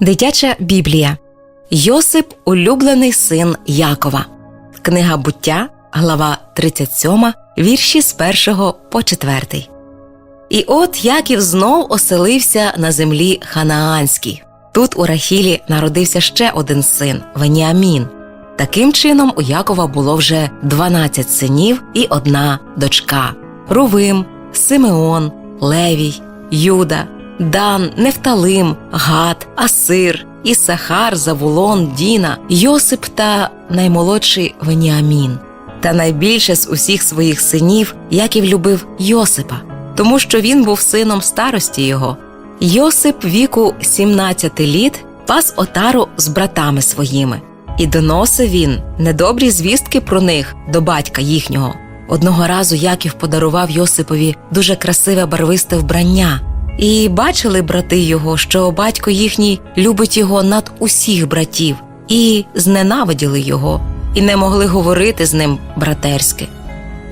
Дитяча Біблія Йосип улюблений син Якова. Книга буття, глава 37, вірші з 1 по 4. І от Яків знов оселився на землі Ханаанській. Тут у Рахілі народився ще один син Веніамін. Таким чином у Якова було вже 12 синів і одна дочка Рувим, Симеон, Левій, Юда, Дан, Нефталим, Гад, Асир, Ісахар, Завулон, Діна, Йосип та наймолодший Веніамін. Та найбільше з усіх своїх синів Яків любив Йосипа, тому що він був сином старості його. Йосип віку 17 літ пас отару з братами своїми, і доносив він недобрі звістки про них до батька їхнього. Одного разу Яків подарував Йосипові дуже красиве барвисте вбрання, і бачили брати його, що батько їхній любить його над усіх братів, і зненавиділи його, і не могли говорити з ним братерськи.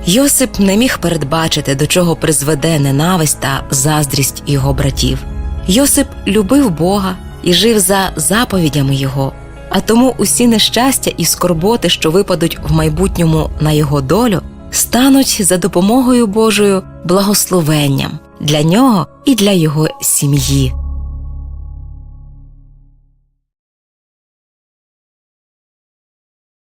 Йосип не міг передбачити, до чого призведе ненависть та заздрість його братів. Йосип любив Бога і жив за заповідями Його, а тому усі нещастя і скорботи, що випадуть в майбутньому на його долю, стануть за допомогою Божою благословенням для нього і для його сім'ї.